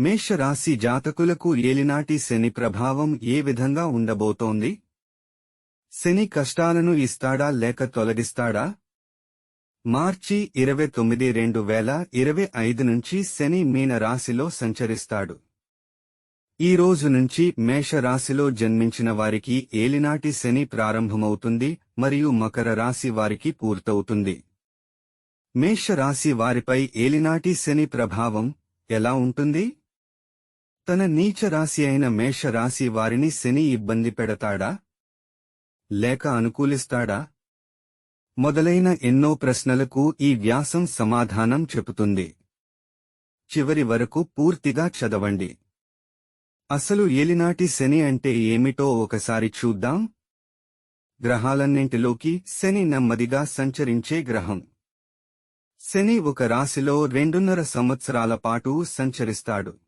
మేషరాశి జాతకులకు ఏలినాటి శని ప్రభావం ఏ విధంగా ఉండబోతోంది? శని కష్టాలను ఇస్తాడా లేక తొలగిస్తాడా? మార్చి ఇరవై తొమ్మిది రెండు వేల ఇరవై ఐదు నుంచి శని మీన రాశిలో సంచరిస్తాడు. ఈ రోజు నుంచి మేష రాశిలో జన్మించిన వారికి ఏలినాటి శని ప్రారంభమవుతుంది మరియు మకర రాశి వారికి పూర్తవుతుంది. మేషరాశి వారిపై ఏలినాటి శని ప్రభావం ఎలా ఉంటుంది? తన నీచ రాశి అయిన మేష రాశి వారిని శని ఇబ్బంది పెడతాడా? లేక అనుకూలిస్తాడా? మొదలైన ఎన్నో ప్రశ్నలకు ఈ వ్యాసం సమాధానం చెబుతుంది. చివరి వరకు పూర్తిగా చదవండి. అసలు ఏలినాటి శని అంటే ఏమిటో ఒకసారి చూద్దాం. గ్రహాలన్నింటిలోకి శని నెమ్మదిగా సంచరించే గ్రహం. శని ఒక రాశిలో రెండున్నర సంవత్సరాల పాటు సంచరిస్తాడు.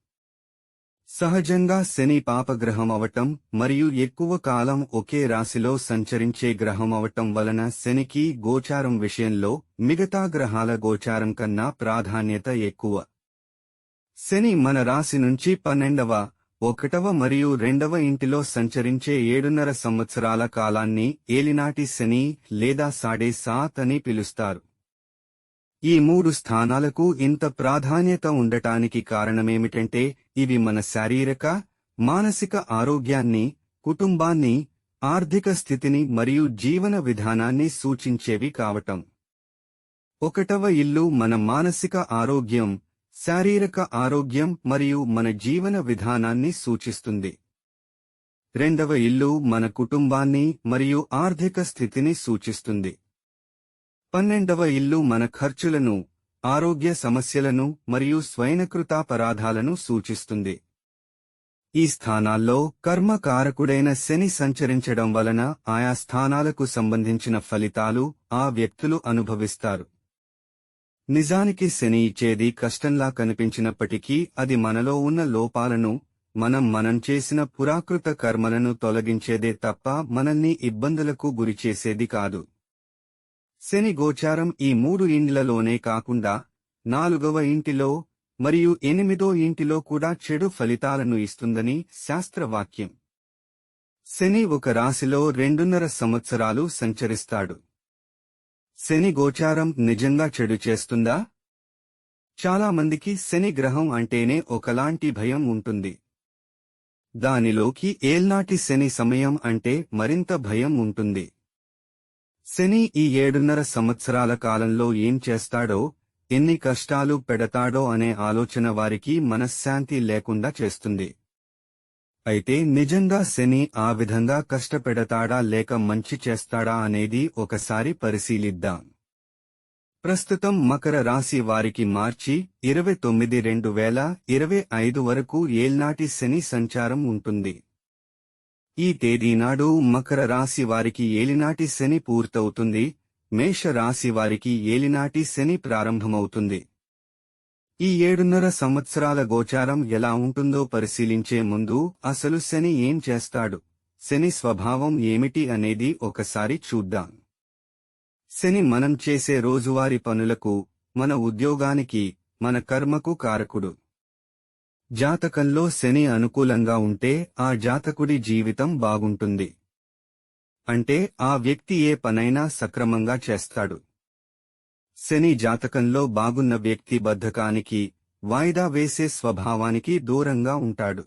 సహజంగా శని పాపగ్రహం అవటం మరియు ఎక్కువ కాలం ఒకే రాశిలో సంచరించే గ్రహం అవటం వలన శనికి గోచారం విషయంలో మిగతా గ్రహాల గోచారం కన్నా ప్రాధాన్యత ఎక్కువ. శని మన రాశి నుంచి పన్నెండవ ఒకటవ మరియు రెండవ ఇంటిలో సంచరించే ఏడున్నర సంవత్సరాల కాలాన్ని ఏలినాటి శని లేదా సాడే సాత్ అని పిలుస్తారు. ఈ మూడు స్థానాలకు ఇంత ప్రాధాన్యత ఉండటానికి కారణమేమిటంటే ఇవి మన శారీరక మానసిక ఆరోగ్యాన్ని కుటుంబాన్ని ఆర్థిక స్థితిని మరియు జీవన విధానాన్ని సూచించేవి కావటం. ఒకటవ ఇల్లు మన మానసిక ఆరోగ్యం శారీరక ఆరోగ్యం మరియు మన జీవన విధానాన్ని సూచిస్తుంది. రెండవ ఇల్లు మన కుటుంబాన్ని మరియు ఆర్థిక స్థితిని సూచిస్తుంది. పన్నెండవ ఇల్లు మన ఖర్చులను ఆరోగ్య సమస్యలను మరియు స్వైనకృతాపరాధాలను సూచిస్తుంది. ఈ స్థానాల్లో కర్మకారకుడైన శని సంచరించడం వలన ఆయా స్థానాలకు సంబంధించిన ఫలితాలు ఆ వ్యక్తులు అనుభవిస్తారు. నిజానికి శని ఇచ్చేది కష్టంలా కనిపించినప్పటికీ అది మనలో ఉన్న లోపాలను మనం మనం చేసిన పురాకృత కర్మలను తొలగించేదే తప్ప మనల్ని ఇబ్బందులకు గురిచేసేది కాదు. శని గోచారం ఈ మూడు ఇండ్లలోనే కాకుండా నాలుగవ ఇంటిలో మరియు ఎనిమిదో ఇంటిలో కూడా చెడు ఫలితాలను ఇస్తుందని శాస్త్రవాక్యం. శని ఒక రాశిలో రెండున్నర సంవత్సరాలు సంచరిస్తాడు. శని గోచారం నిజంగా చెడు చేస్తుందా? చాలా మందికి శని గ్రహం అంటేనే ఒకలాంటి భయం ఉంటుంది. దానిలోకి ఏల్నాటి శని సమయం అంటే మరింత భయం ఉంటుంది. శని ఈ ఏడున్నర సంవత్సరాల కాలంలో ఏం చేస్తాడో ఎన్ని కష్టాలు పెడతాడో అనే ఆలోచన వారికి మనశ్శాంతి లేకుండా చేస్తుంది. అయితే నిజంగా శని ఆ విధంగా కష్టపెడతాడా లేక మంచి చేస్తాడా అనేది ఒకసారి పరిశీలిద్దాం. ప్రస్తుతం మకర రాశి వారికి మార్చి ఇరవై తొమ్మిది రెండు వేల ఇరవై ఐదు వరకు ఏల్నాటి శని సంచారం ఉంటుంది. ఈ తేదీనాడు మకర రాశి వారికి ఏలినాటి శని పూర్తవుతుంది. మేష రాశి వారికి ఏలినాటి శని ప్రారంభమవుతుంది. ఈ ఏడున్నర సంవత్సరాల గోచారం ఎలా ఉంటుందో పరిశీలించే ముందు అసలు శని ఏం చేస్తాడు? శని స్వభావం ఏమిటి అనేది ఒకసారి చూద్దాం. శని మనం చేసే రోజువారీ పనులకు మన ఉద్యోగానికి మన కర్మకు కారకుడు. జాతకంలో శని అనుకూలంగా ఉంటే ఆ జాతకుడి జీవితం బాగుంటుంది. అంటే ఆ వ్యక్తి ఏ పనైనా సక్రమంగా చేస్తాడు. శని జాతకంలో బాగున్న వ్యక్తి బద్ధకానికి వాయిదా వేసే స్వభావానికి దూరంగా ఉంటాడు.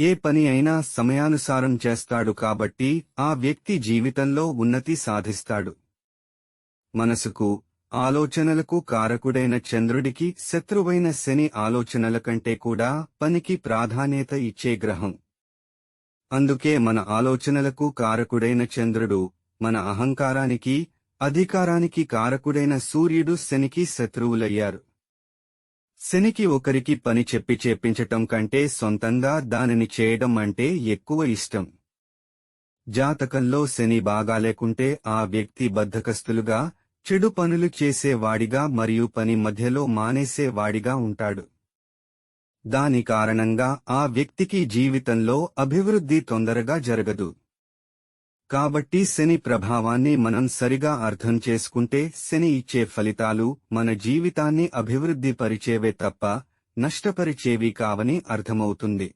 ఏ పని అయినా సమయానుసారం చేస్తాడు కాబట్టి ఆ వ్యక్తి జీవితంలో ఉన్నతి సాధిస్తాడు. మనసుకు ఆలోచనలకు కారకుడైన చంద్రుడికి శత్రువైన శని ఆలోచనల కంటే కూడా పనికి ప్రాధాన్యత ఇచ్చే గ్రహం. అందుకే మన ఆలోచనలకు కారకుడైన చంద్రుడు మన అహంకారానికి అధికారానికి కారకుడైన సూర్యుడు శనికి శత్రువులయ్యారు. శనికి ఒకరికి పని చెప్పి చేపించటం కంటే సొంతంగా దానిని చేయడం అంటే ఎక్కువ ఇష్టం. జాతకంలో శని బాగాలేకుంటే ఆ వ్యక్తి బద్ధకస్తులుగా చెడు పనులు చేసేవాడిగా మరియు పని మధ్యలో మానేసేవాడిగా ఉంటాడు. దాని కారణంగా ఆ వ్యక్తికి జీవితంలో అభివృద్ధి తొందరగా జరగదు. కాబట్టి శని ప్రభావాన్ని మనం సరిగా అర్థం చేసుకుంటే శని ఇచ్చే ఫలితాలు మన జీవితాన్ని అభివృద్ధి పరిచేవే తప్ప నష్టపరిచేవి కావని అర్థమవుతుంది.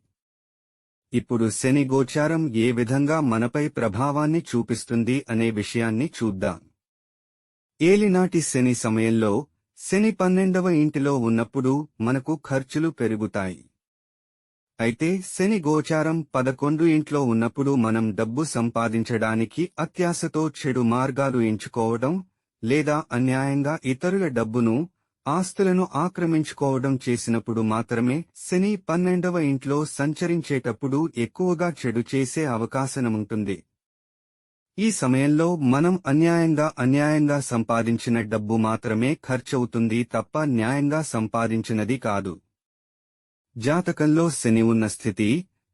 ఇప్పుడు శని గోచారం ఏ విధంగా మనపై ప్రభావాన్ని చూపిస్తుంది అనే విషయాన్ని చూద్దాం. ఏలినాటి శని సమయంలో శని పన్నెండవ ఇంటిలో ఉన్నప్పుడు మనకు ఖర్చులు పెరుగుతాయి. అయితే శని గోచారం పదకొండు ఇంట్లో ఉన్నప్పుడు మనం డబ్బు సంపాదించడానికి అత్యాశతో చెడు మార్గాలు ఎంచుకోవడం లేదా అన్యాయంగా ఇతరుల డబ్బును ఆస్తులను ఆక్రమించుకోవడం చేసినప్పుడు మాత్రమే శని పన్నెండవ ఇంట్లో సంచరించేటప్పుడు ఎక్కువగా చెడు చేసే అవకాశనముంటుంది ఈ సమయంలో మనం అన్యాయంగా అన్యాయంగా సంపాదించిన డబ్బు మాత్రమే ఖర్చవుతుంది తప్ప న్యాయంగా సంపాదించినది కాదు. జాతకంలో శని ఉన్న స్థితి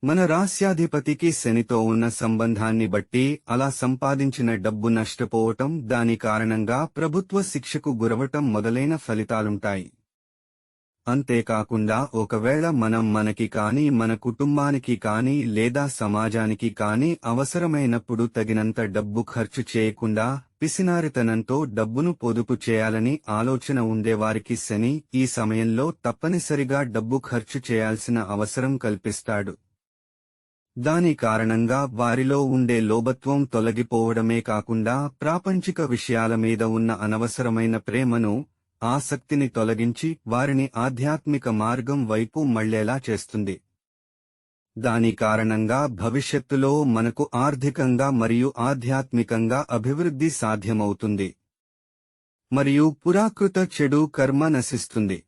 మన రాస్యాధిపతికి శనితో ఉన్న సంబంధాన్ని బట్టి అలా సంపాదించిన డబ్బు నష్టపోవటం దాని కారణంగా ప్రభుత్వ శిక్షకు గురవటం మొదలైన ఫలితాలుంటాయి. అంతేకాకుండా ఒకవేళ మనం మనకి కాని మన కుటుంబానికి కాని లేదా సమాజానికి కాని అవసరమైనప్పుడు తగినంత డబ్బు ఖర్చు చేయకుండా పిసినారితనంతో డబ్బును పొదుపు చేయాలని ఆలోచన ఉండేవారికి శని ఈ సమయంలో తప్పనిసరిగా డబ్బు ఖర్చు చేయాల్సిన అవసరం కల్పిస్తాడు. దాని కారణంగా వారిలో ఉండే లోభత్వం తొలగిపోవడమే కాకుండా ప్రాపంచిక విషయాల మీద ఉన్న అనవసరమైన ప్రేమను ఆసక్తిని తొలగించి వారిని ఆధ్యాత్మిక మార్గం వైపు మళ్ళేలా చేస్తుంది. దాని కారణంగా భవిష్యత్తులో మనకు ఆర్థికంగా మరియు ఆధ్యాత్మికంగా అభివృద్ధి సాధ్యమవుతుంది. మరియు పురాకృత చెడు కర్మ నశిస్తుంది.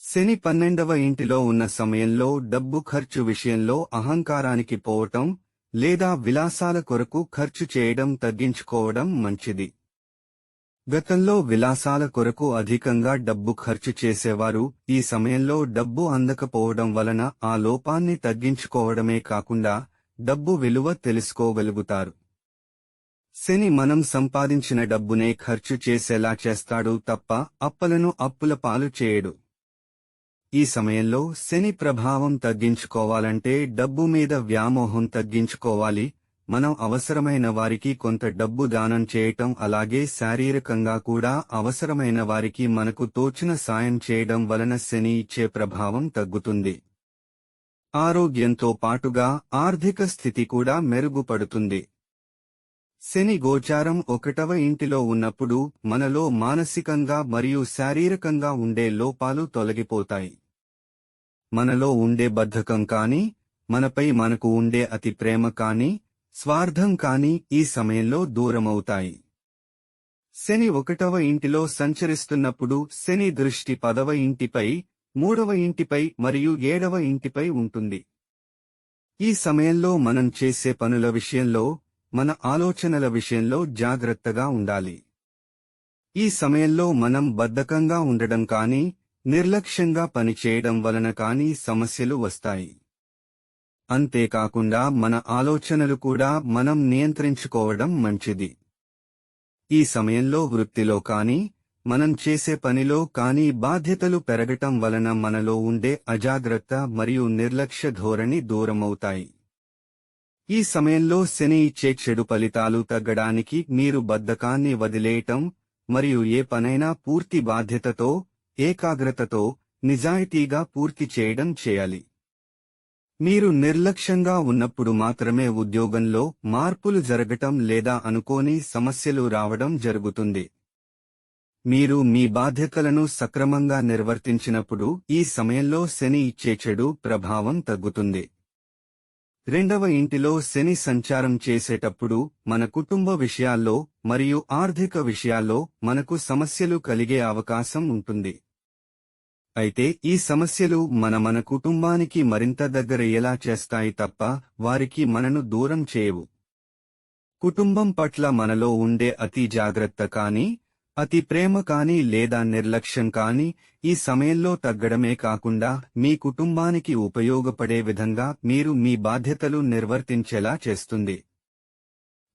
శని పన్నెండవ ఇంటిలో ఉన్న సమయంలో డబ్బు ఖర్చు విషయంలో అహంకారానికి పోవటం లేదా విలాసాల కొరకు ఖర్చు చేయడం తగ్గించుకోవడం మంచిది. గతంలో విలాసాల కొరకు అధికంగా డబ్బు ఖర్చు చేసేవారు ఈ సమయంలో డబ్బు అందకపోవడం వలన ఆ లోపాన్ని తగ్గించుకోవడమే కాకుండా డబ్బు విలువ తెలుసుకోగలుగుతారు. శని మనం సంపాదించిన డబ్బునే ఖర్చు చేసేలా చేస్తాడు తప్ప అప్పలను అప్పుల పాలు చేయడు. ఈ సమయంలో శని ప్రభావం తగ్గించుకోవాలంటే డబ్బు మీద వ్యామోహం తగ్గించుకోవాలి మనం అవసరమైన వారికి కొంత డబ్బు దానం చేయటం అలాగే శారీరకంగా కూడా అవసరమైన వారికి మనకు తోచిన సాయం చేయడం వలన శని ఇచ్చే ప్రభావం తగ్గుతుంది. ఆరోగ్యంతో పాటుగా ఆర్థిక స్థితి కూడా మెరుగుపడుతుంది. శని గోచారం ఒకటవ ఇంటిలో ఉన్నప్పుడు మనలో మానసికంగా మరియు శారీరకంగా ఉండే లోపాలు తొలగిపోతాయి. మనలో ఉండే బద్ధకం కాని మనపై మనకు ఉండే అతి ప్రేమ కానీ స్వార్థం కాని ఈ సమయంలో దూరమవుతాయి. శని ఒకటవ ఇంటిలో సంచరిస్తున్నప్పుడు శని దృష్టి పదవ ఇంటిపై మూడవ ఇంటిపై మరియు ఏడవ ఇంటిపై ఉంటుంది. ఈ సమయంలో మనం చేసే పనుల విషయంలో మన ఆలోచనల విషయంలో జాగ్రత్తగా ఉండాలి. ఈ సమయంలో మనం బద్ధకంగా ఉండడం కానీ నిర్లక్ష్యంగా పనిచేయడం వలన కానీ సమస్యలు వస్తాయి. అంతేకాకుండా మన ఆలోచనలు కూడా మనం నియంత్రించుకోవడం మంచిది. ఈ సమయంలో వృత్తిలో కానీ మనం చేసే పనిలో కానీ బాధ్యతలు పెరగటం వలన మనలో ఉండే అజాగ్రత్త మరియు నిర్లక్ష్య ధోరణి దూరమవుతాయి. ఈ సమయంలో శని ఇచ్చే చెడు ఫలితాలు తగ్గడానికి మీరు బద్ధకాన్ని వదిలేయటం మరియు ఏ పనైనా పూర్తి బాధ్యతతో ఏకాగ్రతతో నిజాయితీగా పూర్తి చేయడం చేయాలి. మీరు నిర్లక్ష్యంగా ఉన్నప్పుడు మాత్రమే ఉద్యోగంలో మార్పులు జరగటం లేదా అనుకోని సమస్యలు రావడం జరుగుతుంది. మీరు మీ బాధ్యతలను సక్రమంగా నిర్వర్తించినప్పుడు ఈ సమయంలో శని ఇచ్చే చెడు ప్రభావం తగ్గుతుంది. రెండవ ఇంటిలో శని సంచారం చేసేటప్పుడు మన కుటుంబ విషయాల్లో మరియు ఆర్థిక విషయాల్లో మనకు సమస్యలు కలిగే అవకాశం ఉంటుంది. అయితే ఈ సమస్యలు మన మన కుటుంబానికి మరింత దగ్గరయ్యేలా చేస్తాయి తప్ప వారికి మనను దూరం చేయవు. కుటుంబం పట్ల మనలో ఉండే అతి జాగ్రత్త కానీ అతి ప్రేమ కానీ లేదా నిర్లక్ష్యం కానీ ఈ సమయంలో తగ్గడమే కాకుండా మీ కుటుంబానికి ఉపయోగపడే విధంగా మీరు మీ బాధ్యతలు నిర్వర్తించేలా చేస్తుంది.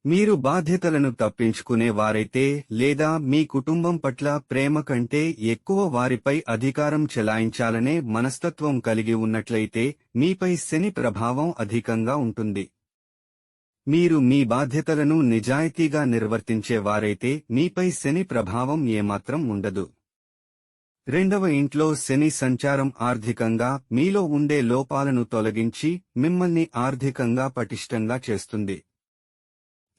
మీరు బాధ్యతలను తప్పించుకునే వారైతే లేదా మీ కుటుంబం పట్ల ప్రేమ కంటే ఎక్కువ వారిపై అధికారం చెలాయించాలనే మనస్తత్వం కలిగి ఉన్నట్లయితే మీపై శని ప్రభావం అధికంగా ఉంటుంది. మీరు మీ బాధ్యతలను నిజాయితీగా నిర్వర్తించే వారైతే మీపై శని ప్రభావం ఏమాత్రం ఉండదు. రెండవ ఇంట్లో శని సంచారం ఆర్థికంగా మీలో ఉండే లోపాలను తొలగించి మిమ్మల్ని ఆర్థికంగా పటిష్టంగా చేస్తుంది.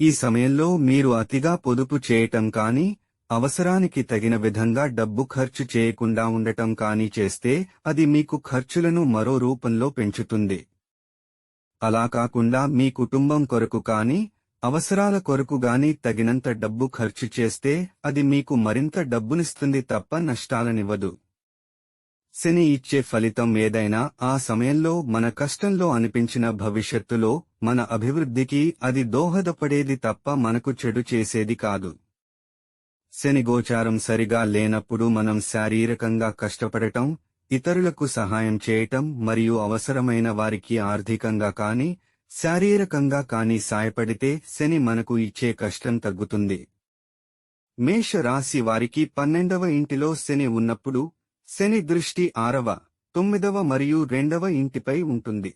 ఈ సమయంలో మీరు అతిగా పొదుపు చేయటం కానీ అవసరానికి తగిన విధంగా డబ్బు ఖర్చు చేయకుండా ఉండటం కానీ చేస్తే అది మీకు ఖర్చులను మరో రూపంలో పెంచుతుంది. అలా కాకుండా మీ కుటుంబం కొరకు కానీ అవసరాల కొరకు గాని తగినంత డబ్బు ఖర్చు చేస్తే అది మీకు మరింత డబ్బునిస్తుంది తప్ప నష్టాలనివ్వదు. శని ఇచ్చే ఫలితం ఏదైనా ఆ సమయంలో మన కష్టంలో అనిపించిన భవిష్యత్తులో మన అభివృద్ధికి అది దోహదపడేది తప్ప మనకు చెడు చేసేది కాదు. శని గోచారం సరిగా లేనప్పుడు మనం శారీరకంగా కష్టపడటం ఇతరులకు సహాయం చేయటం మరియు అవసరమైన వారికి ఆర్థికంగా కాని శారీరకంగా కాని సాయపడితే శని మనకు ఇచ్చే కష్టం తగ్గుతుంది. మేష రాశి వారికి పన్నెండవ ఇంటిలో శని ఉన్నప్పుడు శని దృష్టి ఆరవ తొమ్మిదవ మరియు రెండవ ఇంటిపై ఉంటుంది.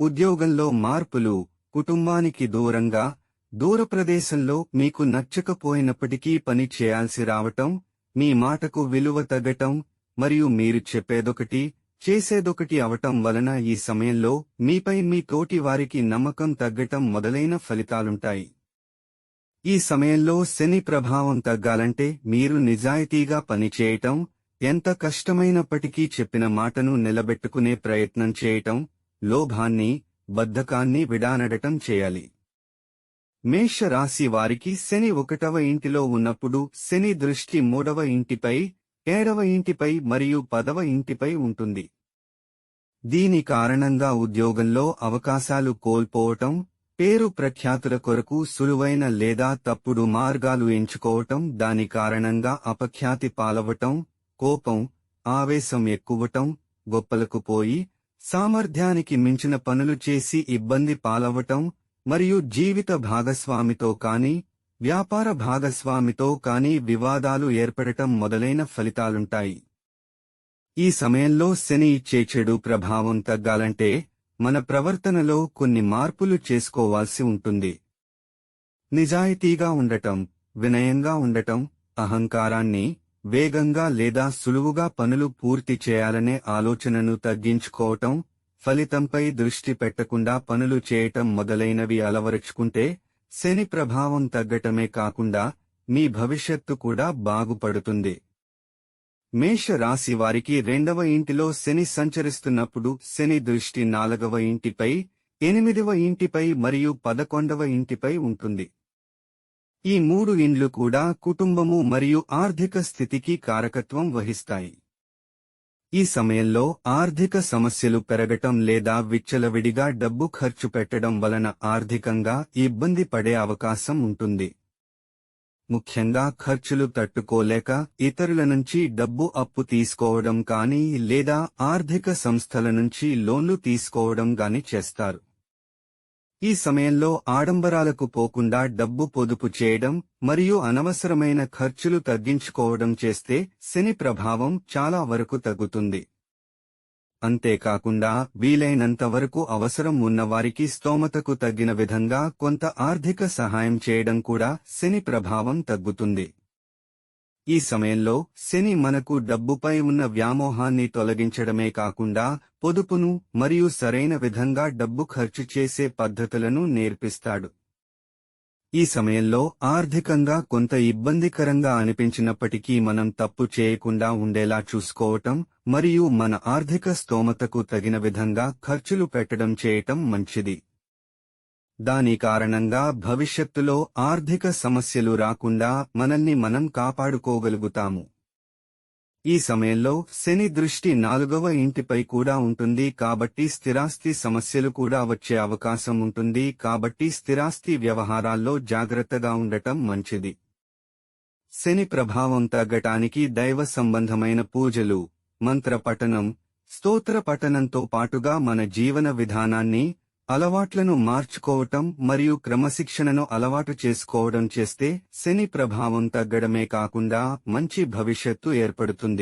ఉద్యోగంలో మార్పులు కుటుంబానికి దూరంగా దూర ప్రదేశంలో మీకు నచ్చకపోయినప్పటికీ పని చేయాల్సి రావటం మీ మాటకు విలువ తగ్గటం మరియు మీరు చెప్పేదొకటి చేసేదొకటి అవటం వలన ఈ సమయంలో మీపై మీ తోటి వారికి నమ్మకం తగ్గటం మొదలైన ఫలితాలుంటాయి. ఈ సమయంలో శని ప్రభావం తగ్గాలంటే మీరు నిజాయితీగా పనిచేయటం ఎంత కష్టమైనప్పటికీ చెప్పిన మాటను నిలబెట్టుకునే ప్రయత్నం చేయటం లోభాన్ని బద్ధకాన్ని విడానడటం చేయాలి. మేష రాశి వారికి శని ఒకటవ ఇంటిలో ఉన్నప్పుడు శని దృష్టి మూడవ ఇంటిపై ఏడవ ఇంటిపై మరియు పదవ ఇంటిపై ఉంటుంది. దీని కారణంగా ఉద్యోగంలో అవకాశాలు కోల్పోవటం పేరు ప్రఖ్యాతుల కొరకు సులువైన లేదా తప్పుడు మార్గాలు ఎంచుకోవటం దాని కారణంగా అపఖ్యాతి పాలవటం కోపం ఆవేశం ఎక్కువటం గొప్పలకు పోయి సామర్థ్యానికి మించిన పనులు చేసి ఇబ్బంది పాలవటం మరియు జీవిత భాగస్వామితో కాని వ్యాపార భాగస్వామితో కాని వివాదాలు ఏర్పడటం మొదలైన ఫలితాలుంటాయి. ఈ సమయంలో శని ఇచ్చే చెడు ప్రభావం తగ్గాలంటే మన ప్రవర్తనలో కొన్ని మార్పులు చేసుకోవాల్సి ఉంటుంది. నిజాయితీగా ఉండటం వినయంగా ఉండటం అహంకారాన్ని వేగంగా లేదా సులువుగా పనులు పూర్తి చేయాలనే ఆలోచనను తగ్గించుకోవటం ఫలితంపై దృష్టి పెట్టకుండా పనులు చేయటం మొదలైనవి అలవరుచుకుంటే శని ప్రభావం తగ్గటమే కాకుండా మీ భవిష్యత్తు కూడా బాగుపడుతుంది. మేష రాశి వారికి రెండవ ఇంటిలో శని సంచరిస్తున్నప్పుడు శని దృష్టి నాలుగవ ఇంటిపై ఎనిమిదవ ఇంటిపై మరియు పదకొండవ ఇంటిపై ఉంటుంది. ఈ మూడు ఇండ్లు కూడా కుటుంబము మరియు ఆర్థిక స్థితికి కారకత్వం వహిస్తాయి. ఈ సమయంలో ఆర్థిక సమస్యలు పెరగటం లేదా విచ్చలవిడిగా డబ్బు ఖర్చు పెట్టడం వలన ఆర్థికంగా ఇబ్బంది పడే అవకాశం ఉంటుంది. ముఖ్యంగా ఖర్చులు తట్టుకోలేక ఇతరుల నుంచి డబ్బు అప్పు తీసుకోవడం కానీ లేదా ఆర్థిక సంస్థల నుంచి లోన్లు తీసుకోవడం గాని చేస్తారు. ఈ సమయంలో ఆడంబరాలకు పోకుండా డబ్బు పొదుపు చేయడం మరియు అనవసరమైన ఖర్చులు తగ్గించుకోవడం చేస్తే శని ప్రభావం చాలా వరకు తగ్గుతుంది. అంతేకాకుండా వీలైనంత వరకు అవసరం ఉన్నవారికి స్తోమతకు తగ్గిన విధంగా కొంత ఆర్థిక సహాయం చేయడం కూడా శని ప్రభావం తగ్గుతుంది. ఈ సమయంలో శని మనకు డబ్బుపై ఉన్న వ్యామోహాన్ని తొలగించడమే కాకుండా పొదుపును మరియు సరైన విధంగా డబ్బు ఖర్చు చేసే పద్ధతులను నేర్పిస్తాడు. ఈ సమయంలో ఆర్థికంగా కొంత ఇబ్బందికరంగా అనిపించినప్పటికీ మనం తప్పు చేయకుండా ఉండేలా చూసుకోవటం మరియు మన ఆర్థిక స్తోమతకు తగిన విధంగా ఖర్చులు పెట్టడం చేయటం మంచిది. దాని కారణంగా భవిష్యత్తులో ఆర్థిక సమస్యలు రాకుండా మనల్ని మనం కాపాడుకోగలుగుతాము. ఈ సమయంలో శని దృష్టి నాలుగవ ఇంటిపై కూడా ఉంటుంది కాబట్టి స్థిరాస్తి సమస్యలు కూడా వచ్చే అవకాశం ఉంటుంది కాబట్టి స్థిరాస్తి వ్యవహారాల్లో జాగ్రత్తగా ఉండటం మంచిది. శని ప్రభావం తగ్గటానికి దైవ సంబంధమైన పూజలు మంత్ర పఠనం స్తోత్ర పఠనంతో పాటుగా మన జీవన విధానాన్ని అలవాట్లను మార్చుకోవటం మరియు క్రమశిక్షణను అలవాటు చేసుకోవడం చేస్తే శని ప్రభావం తగ్గడమే కాకుండా మంచి భవిష్యత్తు ఏర్పడుతుంది.